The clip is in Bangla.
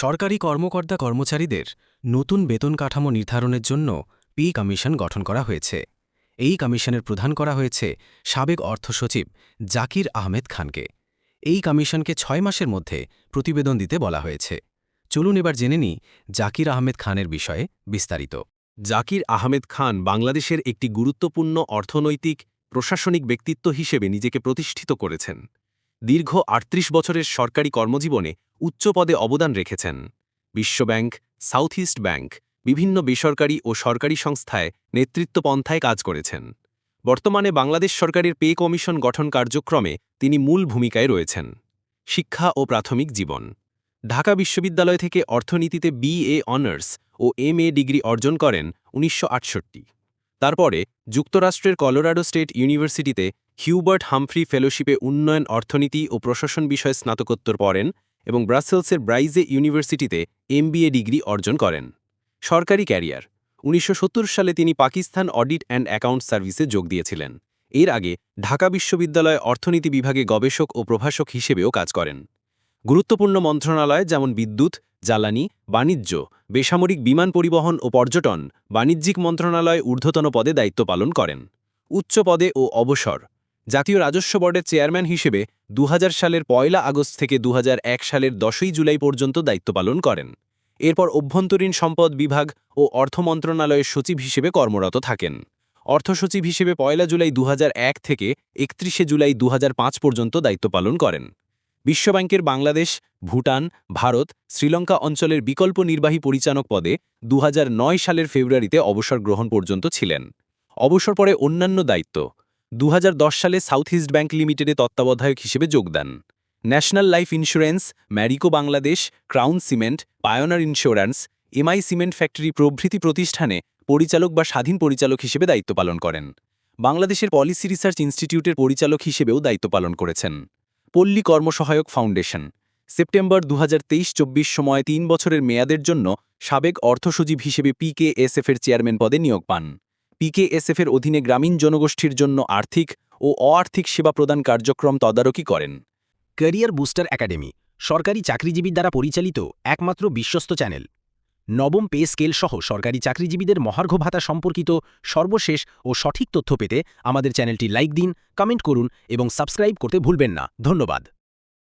সরকারি কর্মকর্তা কর্মচারীদের নতুন বেতন কাঠামো নির্ধারণের জন্য পি কমিশন গঠন করা হয়েছে। এই কমিশনের প্রধান করা হয়েছে সাবেক অর্থসচিব জাকির আহমেদ খানকে। এই কমিশনকে ছয় মাসের মধ্যে প্রতিবেদন দিতে বলা হয়েছে। চলুন এবার জেনে নিই জাকির আহমেদ খানের বিষয়ে বিস্তারিত। জাকির আহমেদ খান বাংলাদেশের একটি গুরুত্বপূর্ণ অর্থনৈতিক, প্রশাসনিক ব্যক্তিত্ব হিসেবে নিজেকে প্রতিষ্ঠিত করেছেন। দীর্ঘ আটত্রিশ বছরের সরকারি কর্মজীবনে উচ্চ পদে অবদান রেখেছেন। বিশ্বব্যাংক, সাউথ ইস্ট ব্যাংক, বিভিন্ন বেসরকারি ও সরকারি সংস্থায় নেতৃত্ব পন্থায় কাজ করেছেন। বর্তমানে বাংলাদেশ সরকারের পে কমিশন গঠন কার্যক্রমে তিনি মূল ভূমিকায় রয়েছেন। শিক্ষা ও প্রাথমিক জীবন। ঢাকা বিশ্ববিদ্যালয় থেকে অর্থনীতিতে বিএ অনার্স ও এম এ ডিগ্রি অর্জন করেন উনিশশো আটষট্টি। তারপরে যুক্তরাষ্ট্রের কলোরাডো স্টেট ইউনিভার্সিটিতে হিউবার্ট হামফ্রি ফেলোশিপে উন্নয়ন, অর্থনীতি ও প্রশাসন বিষয়ে স্নাতকোত্তর পড়েন এবং ব্রাসেলসের ব্রাইজে ইউনিভার্সিটিতে এমবিএ ডিগ্রি অর্জন করেন। সরকারি ক্যারিয়ার। উনিশশো সত্তর সালে তিনি পাকিস্তান অডিট অ্যান্ড অ্যাকাউন্ট সার্ভিসে যোগ দিয়েছিলেন। এর আগে ঢাকা বিশ্ববিদ্যালয়ে অর্থনীতি বিভাগে গবেষক ও প্রভাষক হিসেবেও কাজ করেন। গুরুত্বপূর্ণ মন্ত্রণালয় যেমন বিদ্যুৎ, জ্বালানি, বাণিজ্য, বেসামরিক বিমান পরিবহন ও পর্যটন, বাণিজ্যিক মন্ত্রণালয় ঊর্ধ্বতন পদে দায়িত্ব পালন করেন। উচ্চ পদে ও অবসর। জাতীয় রাজস্ব বোর্ডের চেয়ারম্যান হিসেবে দু হাজার সালের পয়লা আগস্ট থেকে দু হাজার এক সালের দশই জুলাই পর্যন্ত দায়িত্ব পালন করেন। এরপর অভ্যন্তরীণ সম্পদ বিভাগ ও অর্থ মন্ত্রণালয়ের সচিব হিসেবে কর্মরত থাকেন। অর্থসচিব হিসেবে পয়লা জুলাই দু হাজার এক থেকে একত্রিশে জুলাই দু হাজার পাঁচ পর্যন্ত দায়িত্ব পালন করেন। বিশ্বব্যাংকের বাংলাদেশ, ভুটান, ভারত, শ্রীলঙ্কা অঞ্চলের বিকল্প নির্বাহী পরিচালক পদে দু হাজার নয় সালের ফেব্রুয়ারিতে অবসর গ্রহণ পর্যন্ত ছিলেন। অবসর পরে অন্যান্য দায়িত্ব দু হাজার দশ সালে সাউথ ইস্ট ব্যাংক লিমিটেডে তত্ত্বাবধায়ক হিসেবে যোগ দেন। National Life Insurance, Marico Bangladesh, Crown Cement, Pioneer Insurance, MI Cement Factory প্রভৃতি প্রতিষ্ঠানে পরিচালক বা স্বাধীন পরিচালক হিসেবে দায়িত্ব পালন করেন। বাংলাদেশের পলিসি রিসার্চ ইনস্টিটিউটের পরিচালক হিসেবেও দায়িত্ব পালন করেছেন। পল্লী কর্মসহায়ক ফাউন্ডেশন, সেপ্টেম্বর দু হাজার সময়ে তিন বছরের মেয়াদের জন্য সাবেক অর্থসচিব হিসেবে পিকেএসএফের চেয়ারম্যান পদে নিয়োগ পান। পিকেএসএফের অধীনে গ্রামীণ জনগোষ্ঠীর জন্য আর্থিক ও অআর্থিক সেবা প্রদান কার্যক্রম তদারকি করেন। ক্যারিয়ার বুস্টার একাডেমি, সরকারি চাকরিজীবীর দ্বারা পরিচালিত একমাত্র বিশ্বস্ত চ্যানেল। নবম পে স্কেল সহ সরকারি চাকরিজীবীদের মহার্ঘ ভাতা সম্পর্কিত সর্বশেষ ও সঠিক তথ্য পেতে আমাদের চ্যানেলটি লাইক দিন, কমেন্ট করুন এবং সাবস্ক্রাইব করতে ভুলবেন না। ধন্যবাদ।